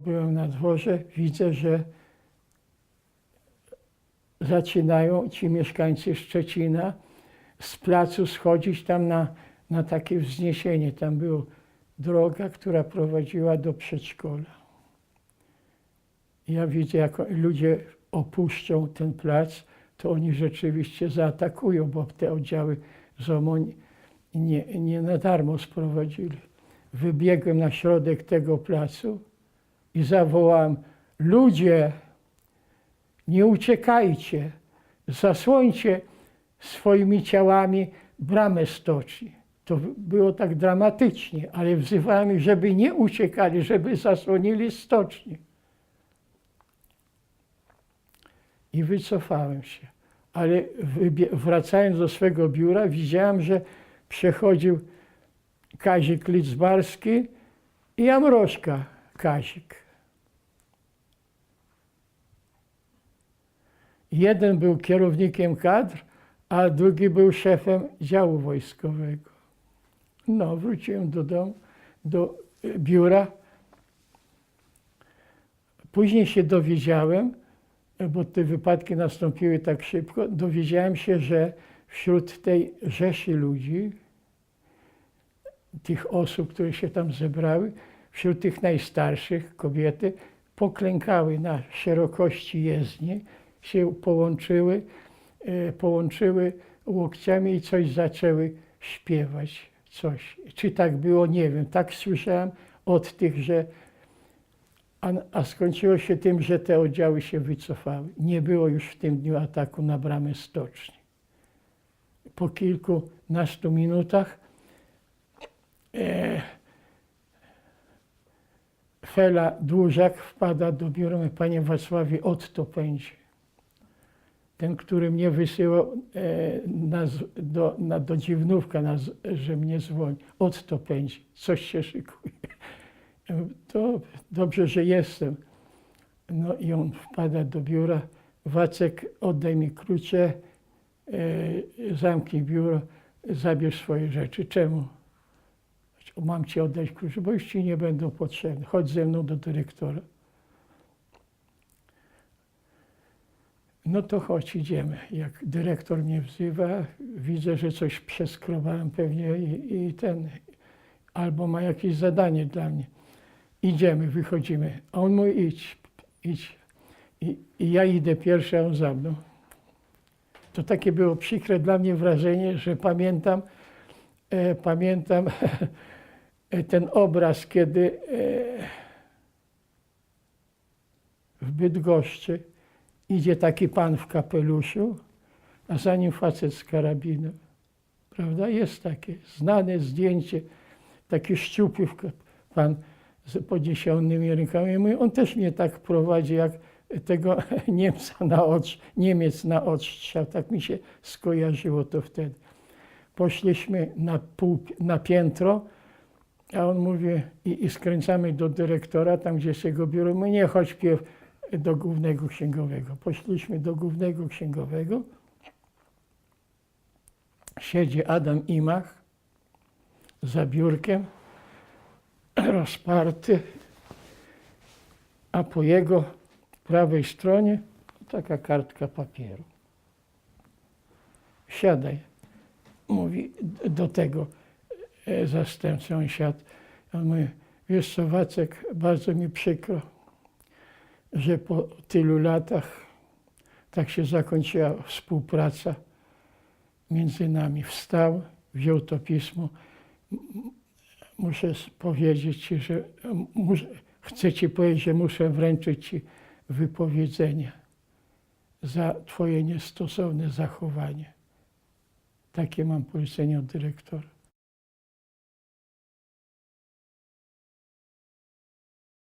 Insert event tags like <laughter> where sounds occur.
Byłem na dworze, widzę, że zaczynają ci mieszkańcy Szczecina z placu schodzić tam na, na takie wzniesienie. Tam była droga, która prowadziła do przedszkola. Ja widzę, jak ludzie opuszczą ten plac, to oni rzeczywiście zaatakują, bo te oddziały ZOMO nie, nie na darmo sprowadzili. Wybiegłem na środek tego placu i zawołałem: Ludzie, nie uciekajcie, zasłońcie swoimi ciałami bramę stoczni. To było tak dramatycznie, ale wzywałem ich, żeby nie uciekali, żeby zasłonili stocznię. I wycofałem się. Ale wracając do swego biura, widziałem, że przechodził Kazik Lidzbarski i Amrożka Kazik. Jeden był kierownikiem kadr, a drugi był szefem działu wojskowego. No, wróciłem do domu, do e, biura. Później się dowiedziałem, e, bo te wypadki nastąpiły tak szybko, dowiedziałem się, że wśród tej rzeszy ludzi, tych osób, które się tam zebrały, wśród tych najstarszych kobiety poklękały na szerokości jezdni, się połączyły, e, połączyły łokciami i coś zaczęły śpiewać. Coś. Czy tak było, nie wiem. Tak słyszałem od tych, że. A, a skończyło się tym, że te oddziały się wycofały. Nie było już w tym dniu ataku na bramę stoczni. Po kilkunastu minutach e, Fela Dłużak wpada do biura, panie Wacławie, od to. Ten, który mnie wysyłał e, na, do, na, do dziwnówka, na, że mnie dzwoni, od to pędzi, coś się szykuje. To dobrze, że jestem. No i on wpada do biura. Wacek, oddaj mi klucze, e, zamknij biuro, zabierz swoje rzeczy. Czemu? Mam ci oddać klucze, bo już ci nie będą potrzebne. Chodź ze mną do dyrektora. No to chodź, idziemy. Jak dyrektor mnie wzywa, widzę, że coś przeskrobałem pewnie i, i ten, albo ma jakieś zadanie dla mnie. Idziemy, wychodzimy. A on mówi, idź, idź. I, I ja idę pierwszy, a on za mną. To takie było przykre dla mnie wrażenie, że pamiętam, e, pamiętam <laughs> ten obraz, kiedy e, w Bydgoszczy idzie taki pan w kapeluszu, a za nim facet z karabinem. Prawda? Jest takie znane zdjęcie, taki szczupły pan z podniesionymi rękami. Mówi, on też mnie tak prowadzi, jak tego <laughs> Niemca na ostrz, Niemiec na odstrzał. Tak mi się skojarzyło to wtedy. Poszliśmy na, pół, na piętro, a on mówi, i, i skręcamy do dyrektora, tam gdzie jest jego biuro. My nie, chodź pierw do głównego księgowego. Poszliśmy do głównego księgowego. Siedzi Adam Imach za biurkiem, rozparty, a po jego prawej stronie taka kartka papieru. Siadaj, mówi do tego e, zastępcy, on siadł. On mówi, wiesz co Wacek, bardzo mi przykro, że po tylu latach tak się zakończyła współpraca między nami. Wstał, wziął to pismo. Muszę powiedzieć Ci, że muszę, chcę Ci powiedzieć, że muszę wręczyć Ci wypowiedzenie za Twoje niestosowne zachowanie. Takie mam polecenie od dyrektora.